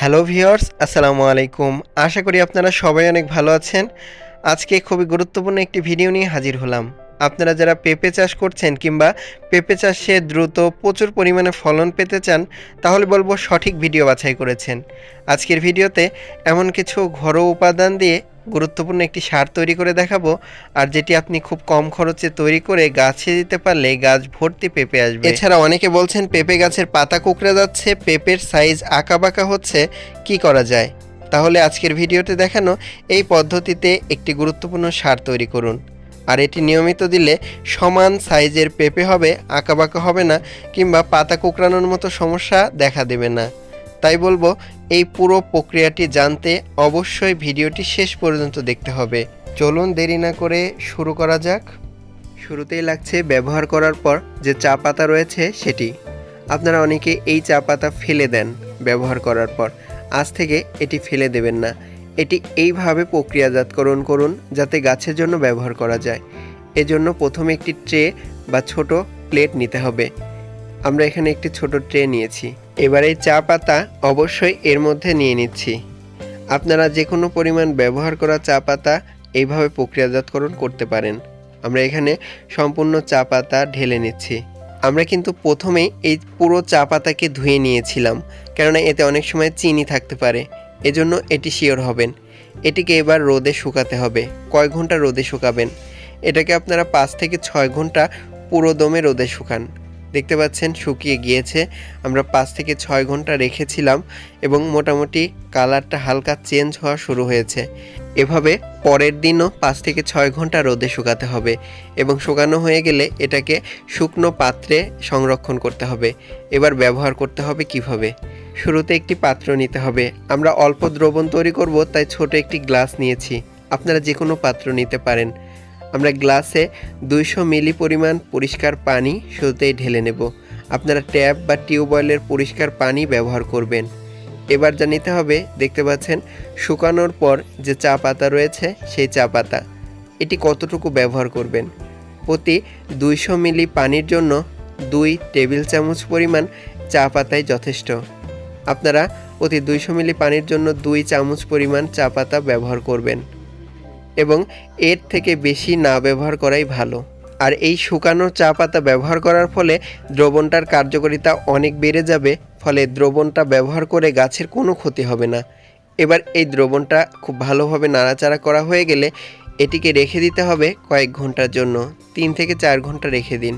Hello viewers আসসালামু আলাইকুম। আশা করি আপনারা সবাই অনেক ভালো আছেন। আজকে খুবই গুরুত্বপূর্ণ একটি ভিডিও নিয়ে হাজির হলাম। আপনারা যারা পেঁপে চাষ করছেন কিংবা পেঁপে চাষে দ্রুত প্রচুর পরিমাণে ফলন পেতে চান, তাহলে বলব সঠিক ভিডিও বাছাই করেছেন। আজকের ভিডিওতে এমন কিছু ঘরোয়া উপাদান দিয়ে গুরুত্বপূর্ণ একটি সার তৈরি করে দেখাবো, আর যেটি আপনি খুব কম খরচে তৈরি করে গাছে দিতে পারলে গাছ ভর্তি পেঁপে আসবে। এছাড়া অনেকে বলছেন পেঁপে গাছের পাতা কুকড়ে যাচ্ছে, পেঁপের সাইজ আঁকা বাঁকা হচ্ছে, কি করা যায়? তাহলে আজকের ভিডিওতে দেখানো এই পদ্ধতিতে একটি গুরুত্বপূর্ণ সার তৈরি করুন। আর এটি নিয়মিত দিলে সমান সাইজের পেঁপে হবে আঁকা বাঁকা হবে না কিংবা পাতা কুকড়ানোর মতো সমস্যা দেখা দেবে না। তাই বলব, এই পুরো প্রক্রিয়াটি জানতে অবশ্যই ভিডিওটি শেষ পর্যন্ত দেখতে হবে। চলুন দেরি না করে শুরু করা যাক। শুরুতেই লাগছে ব্যবহার করার পর যে চা পাতা রয়েছে সেটি। আপনারা অনেকে এই চা পাতা ফেলে দেন ব্যবহার করার পর। আজ থেকে এটি ফেলে দেবেন না। এটি এইভাবে প্রক্রিয়াজাতকরণ করুন যাতে গাছের জন্য ব্যবহার করা যায়। এজন্য প্রথমে একটি ট্রে বা ছোট প্লেট নিতে হবে। আমরা এখানে একটি ছোট ট্রে নিয়েছি। এবার এই চা পাতা অবশ্যই এর মধ্যে নিয়ে নিচ্ছি। আপনারা যে কোনো পরিমাণ ব্যবহার করা চা পাতা এইভাবে প্রক্রিয়াজাতকরণ করতে পারেন। আমরা এখানে সম্পূর্ণ চা পাতা ঢেলে নিচ্ছি। আমরা কিন্তু প্রথমেই এই পুরো চা পাতাকে ধুয়ে নিয়েছিলাম, কেননা এতে অনেক সময় চিনি থাকতে পারে। এজন্য এটি শিওর হবেন। এটিকে এবার রোদে শুকাতে হবে। কয় ঘণ্টা রোদে শুকাবেন? এটাকে আপনারা পাঁচ থেকে ছয় ঘণ্টা পুরো দমে রোদে শুকান। দেখতে পাচ্ছেন শুকিয়ে গিয়েছে। আমরা পাঁচ থেকে ছয় ঘণ্টা রেখেছিলাম এবং মোটামুটি কালারটা হালকা চেঞ্জ হওয়া শুরু হয়েছে। এভাবে পরের দিনও পাঁচ থেকে ছয় ঘণ্টা রোদে শুকাতে হবে এবং শুকানো হয়ে গেলে এটাকে শুকনো পাত্রে সংরক্ষণ করতে হবে। এবার ব্যবহার করতে হবে কীভাবে? শুরুতে একটি পাত্র নিতে হবে। আমরা অল্প দ্রবণ তৈরি করব, তাই ছোট একটি গ্লাস নিয়েছি। আপনারা যে কোনো পাত্র নিতে পারেন। আমরা গ্লাসে দুইশো মিলি পরিমাণ পরিষ্কার পানি শুরুতেই ঢেলে নেব। আপনারা ট্যাপ বা টিউবওয়েলের পরিষ্কার পানি ব্যবহার করবেন। এবার যা নিতে হবে, দেখতে পাচ্ছেন, শুকানোর পর যে চা পাতা রয়েছে, সেই চা পাতা। এটি কতটুকু ব্যবহার করবেন? প্রতি দুইশো মিলি পানির জন্য দুই টেবিল চামচ পরিমাণ চা পাতাই যথেষ্ট। আপনারা প্রতি দুইশো মিলি পানির জন্য দুই চামচ পরিমাণ চা পাতা ব্যবহার করবেন এবং এর থেকে বেশি না ব্যবহার করাই ভালো। আর এই শুকানো চা পাতা ব্যবহার করার ফলে দ্রবণটার কার্যকারিতা অনেক বেড়ে যাবে, ফলে দ্রবণটা ব্যবহার করে গাছের কোনো ক্ষতি হবে না। এবার এই দ্রবণটা খুব ভালোভাবে নাড়াচাড়া করা হয়ে গেলে এটিকে রেখে দিতে হবে কয়েক ঘণ্টার জন্য, তিন থেকে চার ঘণ্টা রেখে দিন।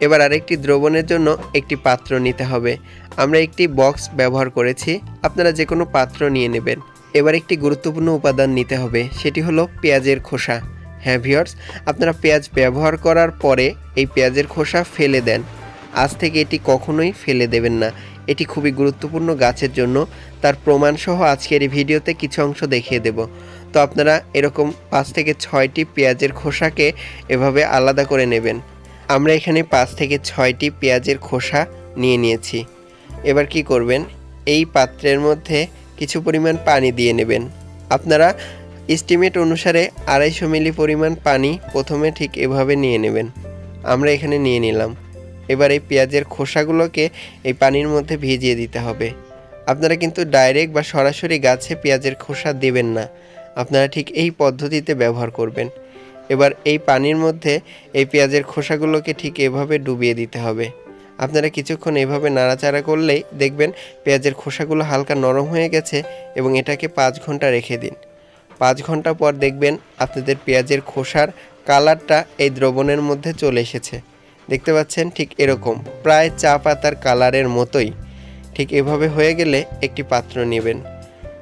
এবার আরেকটি দ্রবণের জন্য একটি পাত্র নিতে হবে। আমরা একটি বক্স ব্যবহার করেছি। আপনারা যে কোনো পাত্র নিয়ে নেবেন। এবার একটি গুরুত্বপূর্ণ উপাদান নিতে হবে, সেটি হলো পেঁয়াজের খোসা। হ্যাঁ ভিওর্স আপনারা পেঁয়াজ ব্যবহার করার পরে এই পেঁয়াজের খোসা ফেলে দেন। আজ থেকে এটি কখনোই ফেলে দেবেন না। এটি খুবই গুরুত্বপূর্ণ গাছের জন্য। তার প্রমাণসহ আজকের এই ভিডিওতে কিছু অংশ দেখিয়ে দেব। তো আপনারা এরকম পাঁচ থেকে ছয়টি পেঁয়াজের খোসাকে এভাবে আলাদা করে নেবেন। আমরা এখানে পাঁচ থেকে ছয়টি পেঁয়াজের খোসা নিয়ে নিয়েছি। এবার কি করবেন? এই পাত্রের মধ্যে কিছু পরিমাণ পানি দিয়ে নেবেন। আপনারা এস্টিমেট অনুসারে আড়াইশো মিলি পরিমাণ পানি প্রথমে ঠিক এভাবে নিয়ে নেবেন। আমরা এখানে নিয়ে নিলাম। এবার এই পেঁয়াজের খোসাগুলোকে এই পানির মধ্যে ভিজিয়ে দিতে হবে। আপনারা কিন্তু ডাইরেক্ট বা সরাসরি গাছে পেঁয়াজের খোসা দেবেন না। আপনারা ঠিক এই পদ্ধতিতে ব্যবহার করবেন। এবার এই পানির মধ্যে এই পেঁয়াজের খোসাগুলোকে ঠিক এভাবে ডুবিয়ে দিতে হবে। আপনারা কিছুক্ষণ এভাবে নাড়াচাড়া করলেই দেখবেন পেঁয়াজের খোসাগুলো হালকা নরম হয়ে গেছে এবং এটাকে পাঁচ ঘণ্টা রেখে দিন। পাঁচ ঘণ্টা পর দেখবেন আপনাদের পেঁয়াজের খোসার কালারটা এই দ্রবণের মধ্যে চলে এসেছে। দেখতে পাচ্ছেন ঠিক এরকম, প্রায় চা পাতার কালারের মতোই। ঠিক এভাবে হয়ে গেলে একটি পাত্র নেবেন।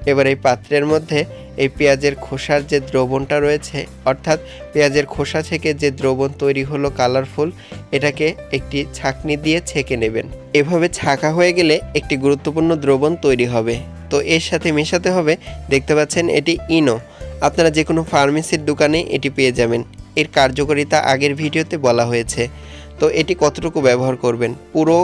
এবার এই পাত্রের মধ্যে এই পেঁয়াজের খোসার যে দ্রবণটা রয়েছে, অর্থাৎ পেঁয়াজের খোসা থেকে যে দ্রবণ তৈরি হলো কালারফুল এটাকে একটি ছাঁকনি দিয়ে ছেঁকে নেবেন। এভাবে ছাঁকা হয়ে গেলে একটি গুরুত্বপূর্ণ দ্রবণ তৈরি হবে। তো এর সাথে মেশাতে হবে, দেখতে পাচ্ছেন এটি ইনো। আপনারা যে কোনো ফার্মেসির দোকানে এটি পেয়ে যাবেন। এর কার্যকারিতা আগের ভিডিওতে বলা হয়েছে। তো এটি কতটুকু ব্যবহার করবেন? পুরো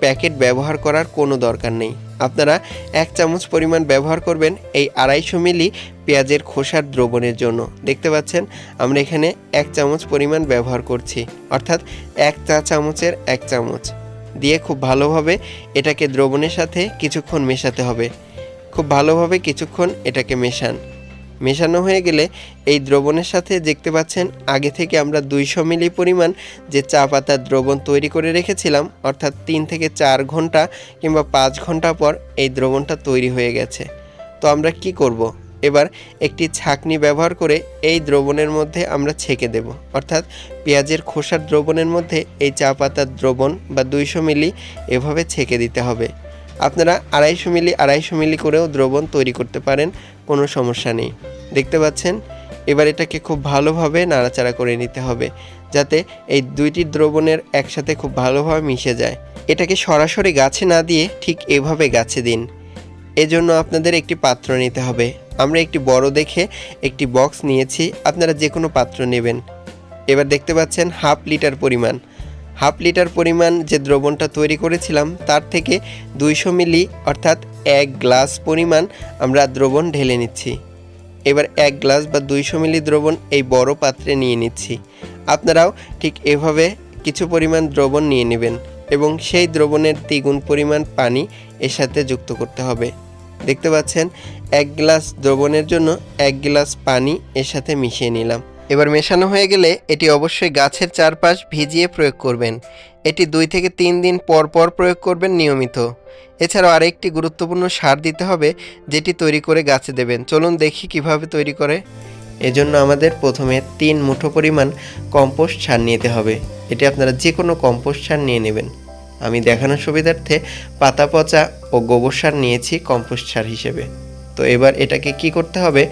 প্যাকেট ব্যবহার করার কোনো দরকার নেই। আপনারা এক চামচ পরিমাণ ব্যবহার করবেন, এই আড়াইশো মিলি পেঁয়াজের খোসার দ্রবণের জন্য। দেখতে পাচ্ছেন, আমরা এখানে এক চামচ পরিমাণ ব্যবহার করছি। অর্থাৎ এক চা চামচের এক চামচ। দিয়ে খুব ভালোভাবে এটাকে দ্রবণের সাথে কিছুক্ষণ মেশাতে হবে। খুব ভালোভাবে কিছুক্ষণ এটাকে মেশান। মেশানো হয়ে গেলে এই দ্রবণের সাথে দেখতে পাচ্ছেন, আগে থেকে আমরা দুইশো মিলি পরিমাণ যে চা পাতার দ্রবণ তৈরি করে রেখেছিলাম, অর্থাৎ তিন থেকে চার ঘণ্টা কিংবা পাঁচ ঘণ্টা পর এই দ্রবণটা তৈরি হয়ে গেছে। তো আমরা কি করব। এবার একটি ছাকনি ব্যবহার করে এই দ্রবণের মধ্যে আমরা ছেঁকে দেব। অর্থাৎ পেঁয়াজের খোসার দ্রবণের মধ্যে এই চা পাতার দ্রবণ বা দুইশো মিলি এভাবে ছেঁকে দিতে হবে। আপনারা আড়াইশো মিলি আড়াইশো মিলি করেও দ্রবণ তৈরি করতে পারেন, কোনো সমস্যা নেই। দেখতে পাচ্ছেন? এবার এটাকে খুব ভালোভাবে নাড়াচাড়া করে নিতে হবে, যাতে এই দুইটি দ্রবণের একসাথে খুব ভালোভাবে মিশে যায়। এটাকে সরাসরি গাছে না দিয়ে ঠিক এভাবে গাছে দিন। এজন্য আপনাদের একটি পাত্র নিতে হবে। আমরা একটি বড় দেখে একটি বক্স নিয়েছি, আপনারা যে কোনো পাত্র নেবেন। এবার দেখতে পাচ্ছেন হাফ লিটার পরিমাণ। হাফ লিটার পরিমাণ যে দ্রবণটা তৈরি করেছিলাম, তার থেকে দুইশো মিলি অর্থাৎ এক গ্লাস পরিমাণ আমরা দ্রবণ ঢেলে নিচ্ছি। এবার এক গ্লাস বা দুইশো মিলি দ্রবণ এই বড় পাত্রে নিয়ে নিচ্ছি। আপনারাও ঠিক এভাবে কিছু পরিমাণ দ্রবণ নিয়ে নেবেন এবং সেই দ্রবণের দ্বিগুণ পরিমাণ পানি এর সাথে যুক্ত করতে হবে। দেখতে পাচ্ছেন, এক গ্লাস দ্রবণের জন্য এক গ্লাস পানি এর সাথে মিশিয়ে নিলাম। এবার মেশানো হয়ে গেলে এটি অবশ্যই গাছের চারপাশ ভিজিয়ে প্রয়োগ করবেন। এটি দুই থেকে তিন দিন পর পর প্রয়োগ করবেন নিয়মিত। এছাড়াও আরেকটি গুরুত্বপূর্ণ সার দিতে হবে, যেটি তৈরি করে গাছে দেবেন। চলুন দেখি কীভাবে তৈরি করে। এজন্য আমাদের প্রথমে তিন মুঠো পরিমাণ কম্পোস্ট সার নিতে হবে। এটি আপনারা যে কোনো কম্পোস্ট সার নিয়ে নেবেন। আমি দেখানোর সুবিধার্থে পাতা পচা ও গোবর সার নিয়েছি কম্পোস্ট সার হিসেবে। তো এবার এটাকে কি করতে হবে?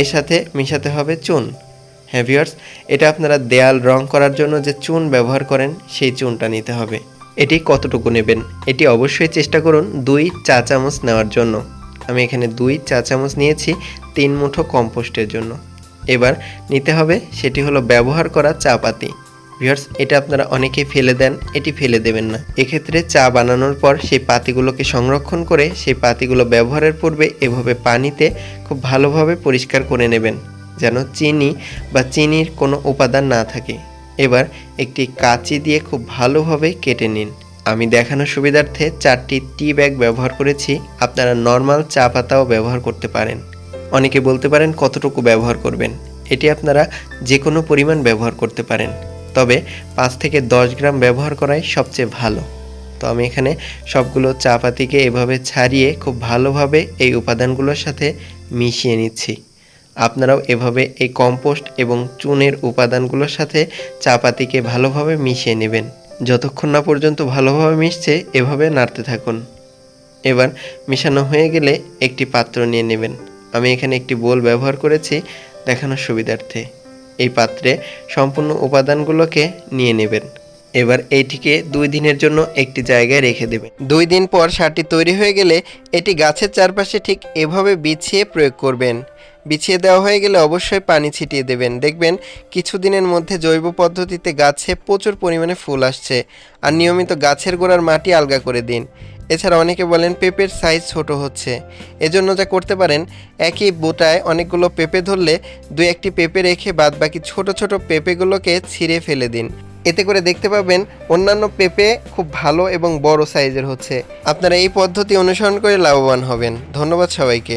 এর সাথে মিশাতে হবে চুন। হ্যাঁ ভিউয়ার্স, এটা আপনারা দেয়াল রং করার জন্য যে চুন ব্যবহার করেন, সেই চুনটা নিতে হবে। এটি কতটুকু নেবেন? এটি অবশ্যই চেষ্টা করুন দুই চা চামচ নেওয়ার জন্য। আমি এখানে দুই চা চামচ নিয়েছি তিন মুঠো কম্পোস্টের জন্য। এবার নিতে হবে সেটি হলো ব্যবহার করা চা পাতি। ভিউয়ার্স এটা আপনারা অনেকেই ফেলে দেন, এটি ফেলে দেবেন না। এক্ষেত্রে চা বানানোর পর সেই পাতিগুলোকে সংরক্ষণ করে সেই পাতিগুলো ব্যবহারের পূর্বে এভাবে পানিতে খুব ভালোভাবে পরিষ্কার করে নেবেন, যেন চিনি বা চিনির কোনো উপাদান না থাকে। এবার একটি কাঁচি দিয়ে খুব ভালোভাবে কেটে নিন। আমি দেখানোর সুবিধার্থে চারটি টি ব্যাগ ব্যবহার করেছি, আপনারা নর্মাল চা পাতাও ব্যবহার করতে পারেন। অনেকে বলতে পারেন কতটুকু ব্যবহার করবেন, এটি আপনারা যে কোনো পরিমাণ ব্যবহার করতে পারেন। তবে পাঁচ থেকে দশ গ্রাম ব্যবহার করাই সবচেয়ে ভালো। তো আমি এখানে সবগুলো চা পাতিকে এভাবে ছাড়িয়ে খুব ভালোভাবে এই উপাদানগুলোর সাথে মিশিয়ে নিচ্ছি। আপনারাও এভাবে এই কম্পোস্ট এবং চুনের উপাদানগুলোর সাথে চা পাতিকে ভালোভাবে মিশিয়ে নেবেন। যতক্ষণ না পর্যন্ত ভালোভাবে মিশছে, এভাবে নাড়তে থাকুন। এবার মেশানো হয়ে গেলে একটি পাত্র নিয়ে নেবেন। আমি এখানে একটি বোল ব্যবহার করেছি দেখানোর সুবিধার্থে। এই পাত্রে সম্পূর্ণ উপাদানগুলোকে নিয়ে নেবেন। এবার এইটিকে দুই দিনের জন্য একটি জায়গায় রেখে দেবেন। দুই দিন পর সারটি তৈরি হয়ে গেলে এটি গাছের চারপাশে ঠিক এভাবে বিছিয়ে প্রয়োগ করবেন। বিছিয়ে দেওয়া হয়ে গেলে অবশ্যই পানি ছিটিয়ে দেবেন। দেখবেন কিছুদিনের মধ্যে জৈব পদ্ধতিতে গাছে প্রচুর পরিমাণে ফুল আসছে। আর নিয়মিত গাছের গোড়ার মাটি আলগা করে দিন। এছাড়া অনেকে বলেন পেঁপের সাইজ ছোট হচ্ছে। এজন্য যা করতে পারেন, একই বোটায় অনেকগুলো পেঁপে ধরলে দুই একটি পেঁপে রেখে বাদ বাকি ছোট ছোট পেঁপেগুলোকে ছিঁড়ে ফেলে দিন। এতে করে দেখতে পাবেন অন্যান্য পেঁপে খুব ভালো এবং বড় সাইজের হচ্ছে। আপনারা এই পদ্ধতি অনুসরণ করে লাভবান হবেন। ধন্যবাদ সবাইকে।